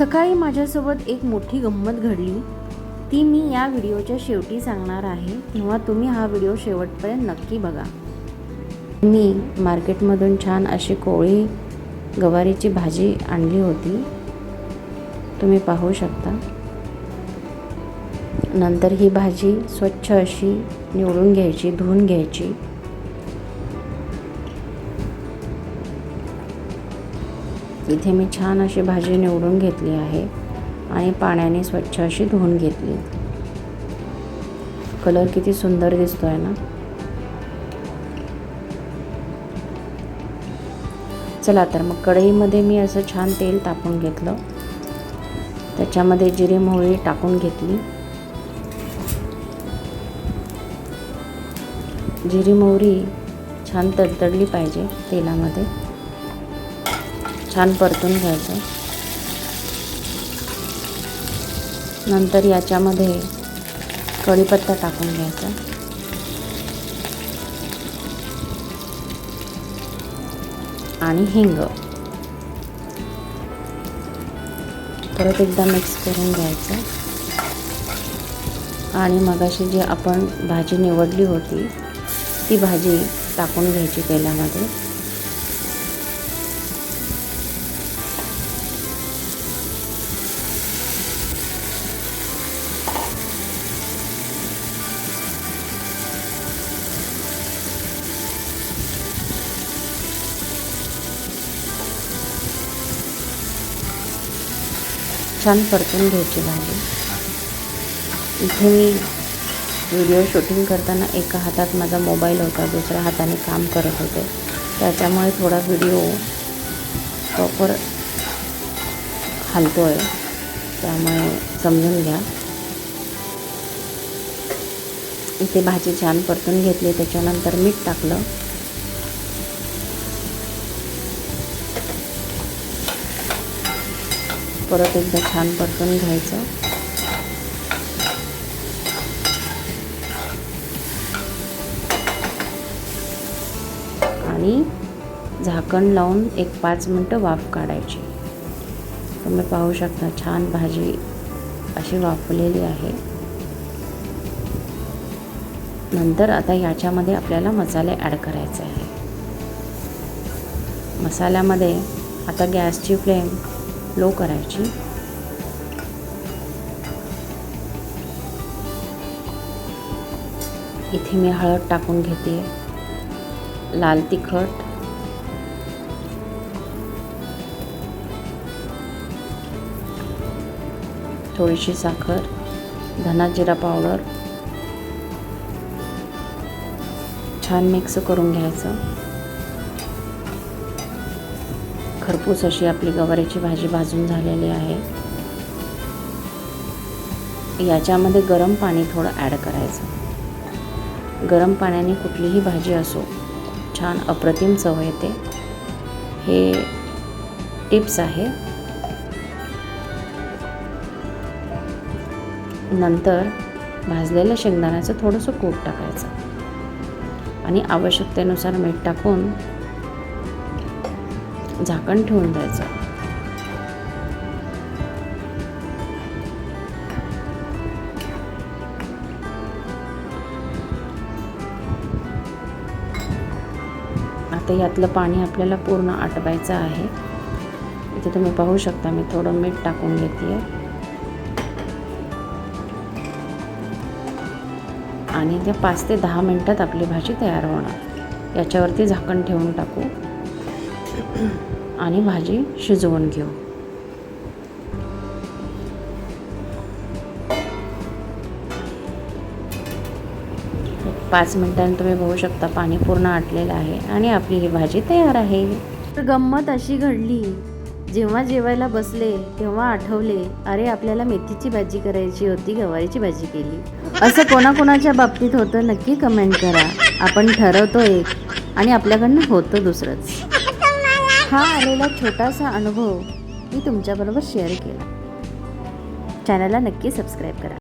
सकाळी माझ्यासोबत एक मोठी गंमत घडली. ती मी या व्हिडिओच्या शेवटी सांगणार आहे. तेव्हा तुम्ही हा व्हिडिओ शेवटपर्यंत नक्की बघा. मी मार्केटमधून छान अशी कोळी गवारीची भाजी आणली होती. तुम्ही पाहू शकता. नंतर ही भाजी स्वच्छ अशी निवडून घ्यायची धुवून घ्यायची. इथे मी छान अशी भाजी निवडून घेतली आहे आणि पाण्याने स्वच्छ अशी धुवून घेतली. कलर किती सुंदर दिसतो आहे ना? चला तर मग कढईमध्ये मी असं छान तेल तापून घेतलं. त्याच्यामध्ये जिरे मोहरी टाकून घेतली. जिरी मोहरी छान तडतडली पाहिजे तेलामध्ये. छान परतून घ्यायचं. नंतर याच्यामध्ये कढीपत्ता टाकून घ्यायचा. आणि हिंग. परत एकदा मिक्स करून घ्यायचं. आणि मगाशी जी आपण भाजी निवडली होती ती भाजी टाकून घ्यायची तेलामध्ये. छान परतून घ्यायची भाजी. इथे मी व्हिडिओ शूटिंग करताना एका हातात माझा मोबाईल होता दुसऱ्या हाताने काम करत होते. त्याच्यामुळे थोडा व्हिडिओ प्रॉपर हलतो आहे त्यामुळे समजून घ्या. इथे भाजी छान परतून घेतली त्याच्यानंतर मीठ टाकलं. परत एकदा छान परतून घ्यायचं. आणि झाकण लावून एक पाच मिनटं वाफ काढायची. तुम्ही पाहू शकता छान भाजी अशी वाफलेली आहे. नंतर आता याच्यामध्ये आपल्याला मसाले ॲड करायचे आहे. मसाल्यामध्ये आता गॅसची फ्लेम लो करायची. इथे मी हळद टाकून घेते. लाल तिखट. थोडीशी साखर. धना जिरा पावडर. छान मिक्स करून घ्यायचं. खरपूस अशी आपली गवारीची भाजी भाजून झालेली आहे. याच्यामध्ये गरम पाणी थोडं ॲड करायचं. गरम पाण्याने कुठलीही भाजी असो छान अप्रतिम चव येते. हे टिप्स आहे. नंतर भाजलेल्या शेंगदाण्याचं थोडंसं कूट टाकायचं. आणि आवश्यकतेनुसार मीठ टाकून झाकण ठेवून द्यायचं. आता यातलं पाणी आपल्याला पूर्ण आटवायचं आहे. इथे तुम्ही पाहू शकता मी थोडं मीठ टाकून घेते आणि त्या पाच ते दहा मिनटात आपली भाजी तयार होणार. याच्यावरती झाकण ठेवून टाकू. आणि भाजी शिजवून घेऊ. पाच मिनटांनी तुम्ही बघू शकता पाणी पूर्ण आटलेलं आहे आणि आपली ही भाजी तयार आहे. तर गंमत अशी घडली. जेव्हा जेवायला बसले तेव्हा आठवले अरे आपल्याला मेथीची भाजी करायची होती गवारीची भाजी केली. असं कोणाकोणाच्या बाबतीत होतं नक्की कमेंट करा. आपण ठरवतो एक आणि आपल्याकडनं होतं दुसरंच. हा आलेला छोटासा अनुभव मी तुमच्याबरोबर शेअर केला. चॅनलला नक्की सबस्क्राईब करा.